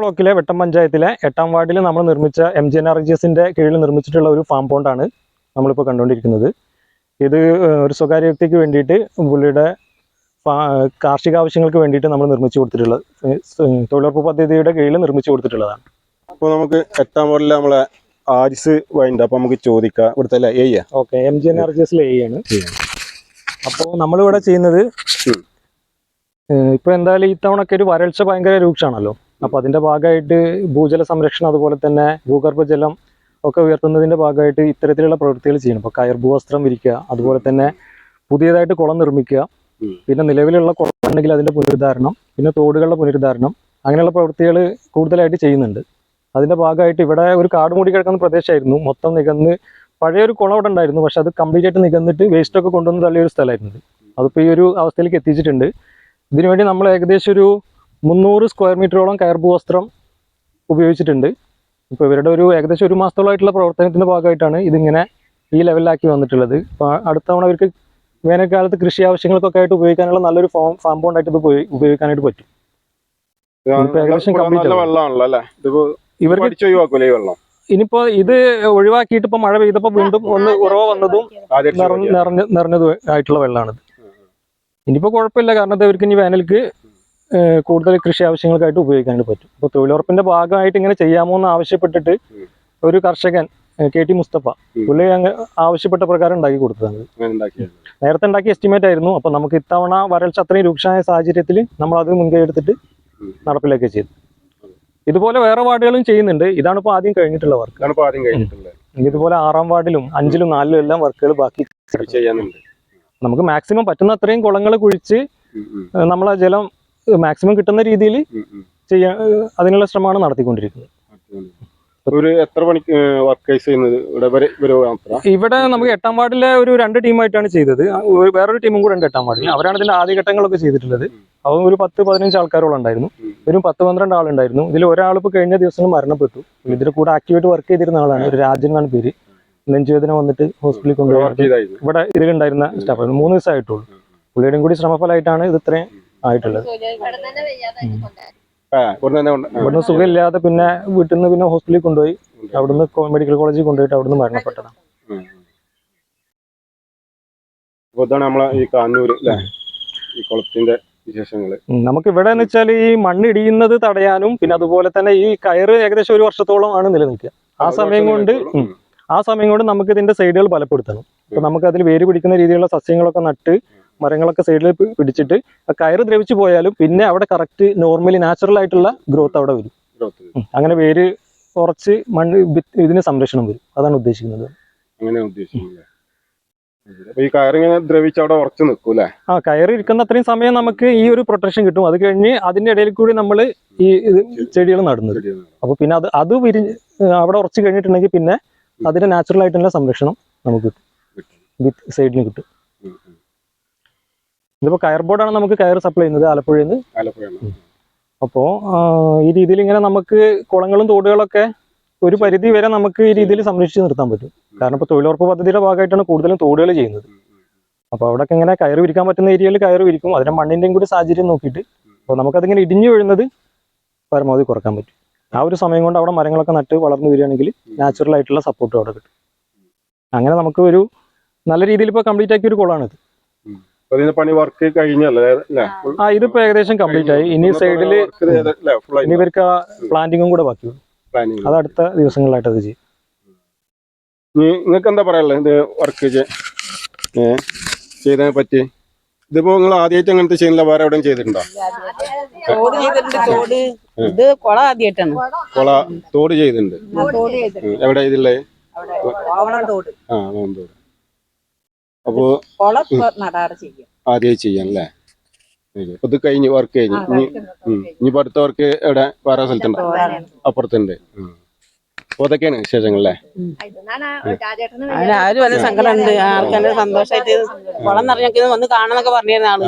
ബ്ലോക്കിലെ വെട്ടം പഞ്ചായത്തിലെ എട്ടാം വാർഡിൽ നമ്മൾ നിർമ്മിച്ച M G N R G എസിന്റെ കീഴിൽ നിർമ്മിച്ചിട്ടുള്ള ഒരു ഫാം പോണ്ടാണ് നമ്മളിപ്പോൾ കണ്ടുകൊണ്ടിരിക്കുന്നത്. ഇത് ഒരു സ്വകാര്യ വ്യക്തിക്ക് വേണ്ടിയിട്ട് പുള്ളിയുടെ കാർഷിക ആവശ്യങ്ങൾക്ക് വേണ്ടിയിട്ട് നമ്മൾ നിർമ്മിച്ചു കൊടുത്തിട്ടുള്ളത്. തൊഴിലുറപ്പ് പദ്ധതിയുടെ കീഴിൽ നിർമ്മിച്ചു കൊടുത്തിട്ടുള്ളതാണ്. അപ്പോൾ നമുക്ക് എട്ടാം വാർഡിലെ നമ്മളെ ആരിസ് വൈൻഡ് അപ്പോൾ നമുക്ക് ചോദിക്കാം. ഇവിടുത്തെ അല്ലേ? ഏയ്യ okay M G N R G എസിലെ എ ആണ്. അപ്പോൾ നമ്മളിവിടെ ചെയ്യുന്നത് ഇപ്പോൾ എന്തായാലും ഈ ഒക്കെ ഒരു വരൾച്ച ഭയങ്കര രൂക്ഷമാണല്ലോ. അപ്പൊ അതിന്റെ ഭാഗമായിട്ട് ഭൂജല സംരക്ഷണം അതുപോലെ തന്നെ ഭൂഗർഭജലം ഒക്കെ ഉയർത്തുന്നതിന്റെ ഭാഗമായിട്ട് ഇത്തരത്തിലുള്ള പ്രവൃത്തികൾ ചെയ്യണം. ഇപ്പോൾ കയർ ഭൂവസ്ത്രം വിരിക്കുക അതുപോലെ തന്നെ പുതിയതായിട്ട് കുളം നിർമ്മിക്കുക പിന്നെ നിലവിലുള്ള കുളം ഉണ്ടെങ്കിൽ അതിന്റെ പുനരുദ്ധാരണം പിന്നെ തോടുകളുടെ പുനരുദ്ധാരണം അങ്ങനെയുള്ള പ്രവൃത്തികൾ കൂടുതലായിട്ട് ചെയ്യുന്നുണ്ട്. അതിന്റെ ഭാഗമായിട്ട് ഇവിടെ ഒരു കാട് മൂടി കിടക്കുന്ന പ്രദേശമായിരുന്നു. മൊത്തം നികന്ന് പഴയ ഒരു കുളം അവിടെ ഉണ്ടായിരുന്നു. പക്ഷെ അത് കംപ്ലീറ്റ് ആയിട്ട് നികന്നിട്ട് വേസ്റ്റ് ഒക്കെ കൊണ്ടുവന്ന് തള്ളിയ ഒരു സ്ഥലമായിരുന്നു. അതിപ്പോൾ ഈ ഒരു അവസ്ഥയിലേക്ക് എത്തിച്ചിട്ടുണ്ട്. ഇതിനുവേണ്ടി നമ്മൾ ഏകദേശം ഒരു മുന്നൂറ് സ്ക്വയർ മീറ്ററോളം കയർ വസ്ത്രം ഉപയോഗിച്ചിട്ടുണ്ട്. ഇപ്പോൾ ഇവരുടെ ഒരു ഏകദേശം ഒരു മാസത്തോളമായിട്ടുള്ള പ്രവർത്തനത്തിന്റെ ഭാഗമായിട്ടാണ് ഇതിങ്ങനെ ഈ ലെവലിലാക്കി വന്നിട്ടുള്ളത്. ഇപ്പോൾ അടുത്ത തവണ അവർക്ക് വേനൽക്കാലത്ത് കൃഷി ആവശ്യങ്ങൾക്കൊക്കെ ആയിട്ട് ഉപയോഗിക്കാനുള്ള നല്ലൊരു ഫോം ഫാം ബോണ്ടായിട്ട് ഇത് ഉപയോഗി- ഉപയോഗിക്കാനായിട്ട് പറ്റും. ഏകദേശം ഇവർക്ക് ഇനിയിപ്പോ ഇത് ഒഴിവാക്കിയിട്ട് ഇപ്പൊ മഴ പെയ്തപ്പോ വീണ്ടും ഒന്ന് ഉറവ് വന്നതും നിറഞ്ഞ നിറഞ്ഞതും ആയിട്ടുള്ള വെള്ളമാണിത് ഇനിയിപ്പോ കുഴപ്പമില്ല കാരണം ഇവർക്ക് ഇനി വേനൽക്ക് കൂടുതൽ കൃഷി ആവശ്യങ്ങൾക്കായിട്ട് ഉപയോഗിക്കാനായിട്ട് പറ്റും. അപ്പോൾ തൊഴിലുറപ്പിന്റെ ഭാഗമായിട്ട് ഇങ്ങനെ ചെയ്യാമോ എന്ന് ആവശ്യപ്പെട്ടിട്ട് ഒരു കർഷകൻ കെ ടി മുസ്തഫ. പുള്ളി അങ്ങ് ആവശ്യപ്പെട്ട പ്രകാരം ഉണ്ടാക്കി കൊടുത്തതാണ്. നേരത്തെ ഉണ്ടാക്കിയ എസ്റ്റിമേറ്റ് ആയിരുന്നു. അപ്പോൾ നമുക്ക് ഇത്തവണ വരൾച്ച അത്രയും രൂക്ഷമായ സാഹചര്യത്തിൽ നമ്മൾ അത് മുൻകൈ എടുത്തിട്ട് നടപ്പിലൊക്കെ ചെയ്തു. ഇതുപോലെ വേറെ വാർഡുകളും ചെയ്യുന്നുണ്ട്. ഇതാണ് ഇപ്പോൾ ആദ്യം കഴിഞ്ഞിട്ടുള്ള വർക്ക്. ആദ്യം കഴിഞ്ഞിട്ടുള്ളത്. ഇതുപോലെ ആറാം വാർഡിലും അഞ്ചിലും നാലിലും എല്ലാം വർക്കുകൾ ബാക്കി ചെയ്യാനുണ്ട്. നമുക്ക് മാക്സിമം പറ്റുന്ന അത്രയും കുളങ്ങൾ കുഴിച്ച് നമ്മളെ ജലം മാക്സിമം കിട്ടുന്ന രീതിയിൽ. ചെയ്യാൻ അതിനുള്ള ശ്രമമാണ് നടത്തിക്കൊണ്ടിരിക്കുന്നത്. ഒരു എത്ര മണിക്ക് വർക്കേഴ്സ് ചെയ്യുന്നത്? ഇവിടെ ഇവിടെ നമുക്ക് എട്ടാം വാർഡിലെ ഒരു രണ്ട് ടീമായിട്ടാണ് ചെയ്തത്. വേറൊരു ടീമും കൂടെ ഉണ്ട് എട്ടാം വാർഡിൽ. അവരാണ് ഇതിന്റെ ആദ്യഘട്ടങ്ങളൊക്കെ ചെയ്തിട്ടുള്ളത്. അവ ഒരു പത്ത് പതിനഞ്ച് ആൾക്കാരോളം ഉണ്ടായിരുന്നു. ഒരു പത്ത് പന്ത്രണ്ട് ആളുണ്ടായിരുന്നു. ഇതിൽ ഒരാൾ ഇപ്പോൾ കഴിഞ്ഞ ദിവസം മരണപ്പെട്ടു. ഇതിന്റെ കൂടെ ആക്ടിവായിട്ട് വർക്ക് ചെയ്തിരുന്ന ആളാണ്. ഒരു രാജൻ എന്നാണ് പേര്. നെഞ്ചുവേദന വന്നിട്ട് ഹോസ്പിറ്റലിൽ കൊണ്ടുപോയി. ഇവിടെ ഇതിലുണ്ടായിരുന്ന സ്റ്റാഫ് മൂന്ന് ദിവസമായിട്ടുള്ളൂ. പുള്ളിയുടെയും കൂടി ശ്രമഫലമായിട്ടാണ് ഇത് ഇത്രയും ആയിട്ടുള്ളത്. ഇവിടുന്ന് സുഖമില്ലാതെ പിന്നെ വീട്ടിൽ നിന്ന് പിന്നെ ഹോസ്പിറ്റലിൽ കൊണ്ടുപോയി. അവിടുന്ന് മെഡിക്കൽ കോളേജിൽ കൊണ്ടുപോയിട്ട് അവിടുന്ന് മരണപ്പെട്ടതാണ്. ഇതാണ് നമ്മളെ ഈ അല്ലേ ഈ കുളത്തിന്റെ നമുക്ക് ഇവിടെ എന്ന് വെച്ചാൽ ഈ മണ്ണ് ഇടിയുന്നത് തടയാനും പിന്നെ അതുപോലെ തന്നെ ഈ കയറ് ഏകദേശം ഒരു വർഷത്തോളം ആണ് നിലനിൽക്കുക. ആ സമയം കൊണ്ട് ആ സമയം കൊണ്ട് നമുക്ക് ഇതിന്റെ സൈഡുകൾ ബലപ്പെടുത്തണം അപ്പൊ നമുക്ക് അതിൽ വേര് പിടിക്കുന്ന രീതിയിലുള്ള സസ്യങ്ങളൊക്കെ നട്ട് മരങ്ങളൊക്കെ സൈഡിൽ പിടിച്ചിട്ട് ആ കയറ് ദ്രവിച്ചു പോയാലും പിന്നെ അവിടെ കറക്റ്റ് നോർമലി നാച്ചുറൽ ആയിട്ടുള്ള ഗ്രോത്ത് അവിടെ വരും. അങ്ങനെ വേര് കുറച്ച് മണ്ണ് ഇതിന് സംരക്ഷണം വരും. അതാണ് ഉദ്ദേശിക്കുന്നത്. അങ്ങനെ ഉദ്ദേശിക്കുന്നത്. ഈ കയറിങ്ങനെ ദ്രവിച്ച് അവിടെ ഉറച്ചു ആ കയറി ഇരിക്കുന്ന അത്രയും സമയം നമുക്ക് ഈ ഒരു പ്രൊട്ടക്ഷൻ കിട്ടും. അത് കഴിഞ്ഞ് അതിന്റെ ഇടയിൽ കൂടി നമ്മൾ ഈ ചെടികൾ നടുന്നത്. അപ്പൊ പിന്നെ അത് അത് വിരി അവിടെ ഉറച്ചു കഴിഞ്ഞിട്ടുണ്ടെങ്കിൽ പിന്നെ അതിന്റെ നാച്ചുറൽ ആയിട്ടുള്ള സംരക്ഷണം നമുക്ക് കിട്ടും. സൈഡിന് കിട്ടും. ഇതിപ്പോ കയർ ബോർഡാണ് നമുക്ക് കയർ സപ്ലൈ ചെയ്യുന്നത് ആലപ്പുഴയിൽ നിന്ന്. ആലപ്പുഴയാണ് അപ്പോൾ ഈ രീതിയിൽ ഇങ്ങനെ നമുക്ക് കുളങ്ങളും തോടുകളൊക്കെ ഒരു പരിധി വരെ നമുക്ക് ഈ രീതിയിൽ സംരക്ഷിച്ച് നിർത്താൻ പറ്റും. കാരണം ഇപ്പോൾ തൊഴിലുറപ്പ് പദ്ധതിയുടെ ഭാഗമായിട്ടാണ് കൂടുതലും തോടുകൾ ചെയ്യുന്നത്. അപ്പോൾ അവിടെയൊക്കെ ഇങ്ങനെ കയർ വിരിക്കാൻ പറ്റുന്ന ഏരിയയിൽ കയർ വിരിക്കും. അതിന്റെ മണ്ണിന്റെയും കൂടി സാഹചര്യം നോക്കിയിട്ട് അപ്പോൾ നമുക്കതിങ്ങനെ ഇടിഞ്ഞു വീഴുന്നത് പരമാവധി കുറയ്ക്കാൻ പറ്റും. ആ ഒരു സമയം കൊണ്ട് അവിടെ മരങ്ങളൊക്കെ നട്ട് വളർന്നു വരികയാണെങ്കിൽ നാച്ചുറൽ ആയിട്ടുള്ള സപ്പോർട്ട് അവിടെ കിട്ടും. അങ്ങനെ നമുക്ക് ഒരു നല്ല രീതിയിൽ ഇപ്പോൾ കംപ്ലീറ്റ് ആക്കിയ ഒരു കുളമാണിത്. അപ്പൊ ഇതിന്റെ പണി വർക്ക് കഴിഞ്ഞല്ലേ അല്ലേ? ആ. ഇതിപ്പോ ഏകദേശം കംപ്ലീറ്റ് ആയി. ഇനി സൈഡിൽ ഇനി ഇവർക്ക് പ്ലാന്റിങ്ങും കൂടെ ബാക്കി. അത് അടുത്ത ദിവസങ്ങളിലായിട്ട് അത് ചെയ്യും. നിങ്ങൾക്ക് എന്താ പറയാനുള്ളത് ഇത് വർക്ക് ചെയ്തതിനെ പറ്റി? ഇതിപ്പോ നിങ്ങൾ ആദ്യമായിട്ട് അങ്ങനത്തെ ചെയ്യുന്നില്ല വേറെ എവിടെയും ചെയ്തിട്ടുണ്ടോ? തോട് ചെയ്തിട്ടുണ്ട് തോട്. ഇത് കൊള ആദ്യമായിട്ടാണ് കൊള തോട് ചെയ്തിട്ടുണ്ട്. തോട് ചെയ്തിട്ടുണ്ട്. എവിടെ ഇതില്ലേ? ആ തോട്. അപ്പോ നടാറ് ചെയ്യും. അല്ലേ അത് ഇത് കഴിഞ്ഞ് വർക്ക് കഴിഞ്ഞ് ഇനി ഉം. അടുത്ത വർക്ക് എവിടെ? വേറെ സ്ഥലത്തുണ്ട്. അപ്പുറത്തുണ്ട്. അപ്പൊ അതൊക്കെയാണ് വിശേഷങ്ങൾ അല്ലേ ആരും സങ്കടമുണ്ട് ആർക്കും സന്തോഷമായിട്ട് കുളം നിറഞ്ഞൊക്കെ വന്ന് കാണാന്നൊക്കെ പറഞ്ഞിരുന്ന ആൾ.